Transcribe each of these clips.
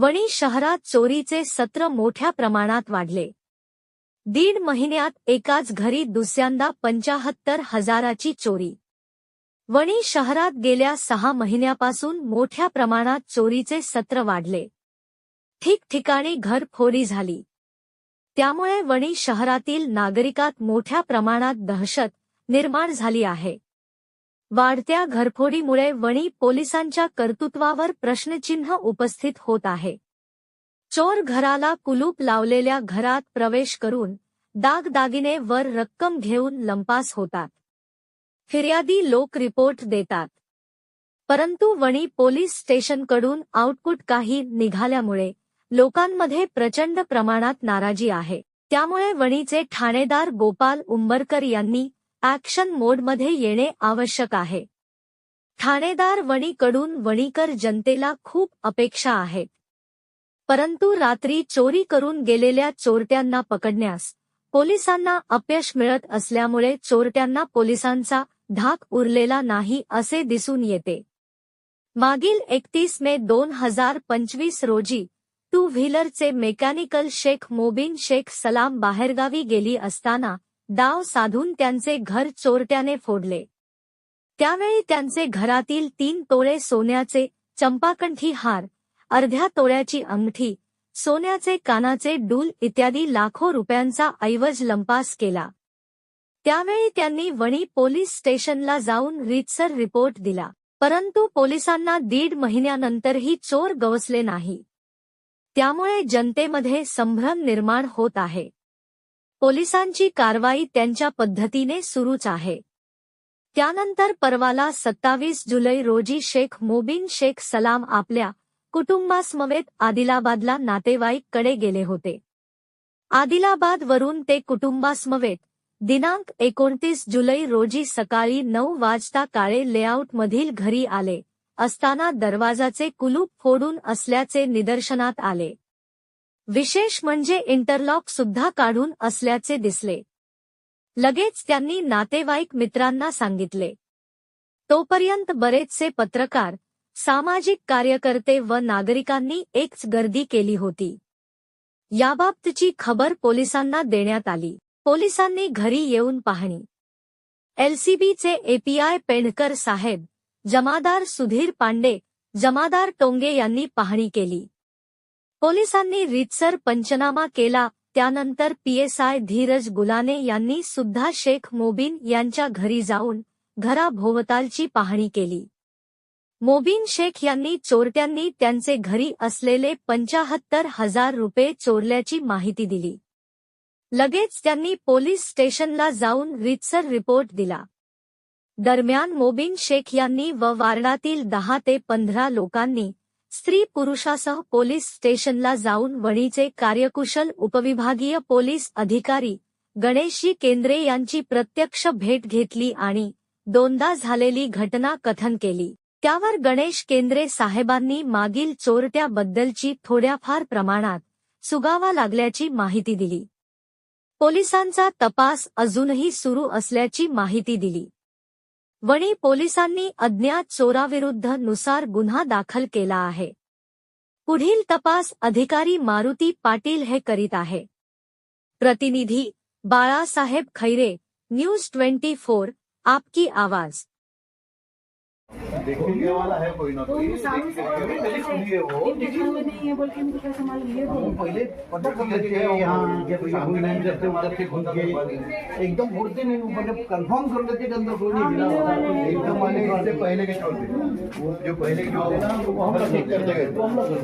वणी शहरात चोरीचे सत्र मोठ्या प्रमाणात वाढले. दीड महिन्यात एकाच घरी दुसऱ्यांदा पंचाहत्तर हजाराची चोरी. वणी शहरात गेल्या सहा महिन्यापासून मोठ्या प्रमाणात चोरीचे सत्र वाढले. ठिकठिकाणी घरफोडी झाली. त्यामुळे वणी शहरातील नागरिकात मोठ्या प्रमाणात दहशत निर्माण झाली आहे. वाढत्या घरफोडीमुळे वणी पोलिसांच्या कर्तृत्वावर प्रश्नचिन्ह उपस्थित होत आहे. चोर घराला कुलूप लावलेल्या घरात प्रवेश करून दागदागिने वर रक्कम घेऊन लंपास होतात. फिर्यादी लोक रिपोर्ट देतात. परंतु वणी पोलीस स्टेशनकडून आउटपुट काही निघाल्यामुळे लोकांमध्ये प्रचंड प्रमाणात नाराजी आहे. त्यामुळे वणीचे ठाणेदार गोपाल उंबरकर यांनी ॲक्शन मोडमध्ये येणे आवश्यक आहे. ठाणेदार वणीकडून वणीकर जनतेला खूप अपेक्षा आहेत परंतु रात्री चोरी करून गेलेल्या चोरट्यांना पकडण्यास पोलिसांना अपयश मिळत असल्यामुळे चोरट्यांना पोलिसांचा धाक उरलेला नाही असे दिसून येते. मागील एकतीस मे दोन हजार पंचवीस रोजी टू व्हीलरचे मेकॅनिकल शेख मोबिन शेख सलाम बाहेरगावी गेली असताना डाव साधून त्यांचे घर चोरट्याने फोडले. त्यावेळी त्यांचे घरातील तीन तोळे सोन्याचे चंपाकंठी हार अर्ध्या तोळ्याची अंगठी सोन्याचे कानाचे डूल इत्यादी लाखो रुपयांचा ऐवज लंपास केला. त्यावेळी त्यांनी वणी पोलीस स्टेशनला जाऊन रीतसर रिपोर्ट दिला. परंतु पोलिसांना दीड महिन्यानंतरही चोर गवसले नाही. त्यामुळे जनतेमध्ये संभ्रम निर्माण होत आहे. पोलिसांची कारवाई त्यांच्या पद्धतीने सुरूच आहे. त्यानंतर परवाला सत्तावीस जुलै रोजी शेख मोबिन शेख सलाम आपल्या कुटुंबासमवेत आदिलाबादला नातेवाईककडे गेले होते. आदिलाबादवरून ते कुटुंबासमवेत दिनांक एकोणतीस जुलै रोजी सकाळी नऊ वाजता काळे लेआउटमधील घरी आले असताना दरवाजाचे कुलूप फोडून असल्याचे निदर्शनात आले. विशेष म्हणजे इंटरलॉक सुद्धा काढून असल्याचे दिसले. लगेच त्यांनी नातेवाईक मित्रांना सांगितले. तोपर्यंत बरेचसे पत्रकार सामाजिक कार्यकर्ते व नागरिकांनी एकच गर्दी केली होती. याबाबतची खबर पोलिसांना देण्यात आली. पोलिसांनी घरी येऊन पाहणी. एलसीबीचे एपीआय पेंढकर साहेब जमादार सुधीर पांडे जमादार टोंगे यांनी पाहणी केली. पोलिसांनी रितसर पंचनामा केला त्यानंतर पीएसआय धीरज गुलाने यांनी सुद्धा शेख मोबीन यांच्या घरी जाऊन घराभोवतालची पाहणी केली. मोबीन शेख यांनी चोरट्यांनी त्यांचे घरी असलेले पंचाहत्तर हजार रुपये चोरल्याची माहिती दिली. लगेच त्यांनी पोलीस स्टेशनला जाऊन रितसर रिपोर्ट दिला. दरम्यान मोबीन शेख यांनी व वार्डातील दहा ते पंधरा लोकांनी स्त्री पुरुषासह पोलीस स्टेशनला जाऊन वणीचे कार्यकुशल उपविभागीय पोलीस अधिकारी गणेशजी केंद्रे यांची प्रत्यक्ष भेट घेतली आणि दोनदा झालेली घटना कथन केली. त्यावर गणेश केंद्रे साहेबांनी मागील चोरट्याबद्दलची थोड्याफार प्रमाणात सुगावा लागल्याची माहिती दिली. पोलिसांचा तपास अजूनही सुरू असल्याची माहिती दिली. वणी पोलिसांनी अज्ञात चोराविरुद्धनुसार गुन्हा दाखल केला आहे. पुढील तपास अधिकारी मारुती पाटील हे करीत आहे. प्रतिनिधी Balasaheb Khaire news twenty four आपकी आवाज. देखने वाला है कोई ना तो कोई। नहीं है बोल के मुझे कैसे मालूम ये तो पहले पता कर लेते हैं यहाँ जब जब घूम के कर पानी एकदम मुड़ते नहीं मतलब कंफर्म कर लेते कि अंदर कोई हाँ, नहीं मिला एकदम वाले इससे पहले के थे। वो जो पहले के जो थे ना वो हम लोग चेक करते गए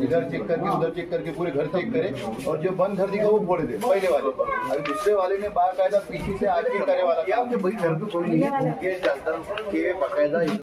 इधर चेक करके उधर चेक करके पूरे घर चेक करे और जो बंद घर दिखा वो फोड़े थे पहले वाले। अभी दूसरे वाले ने बाकायदा पीछे से आके करने वाला आपके भाई घर पे कोई नहीं है। ये अंदर के बाकायदा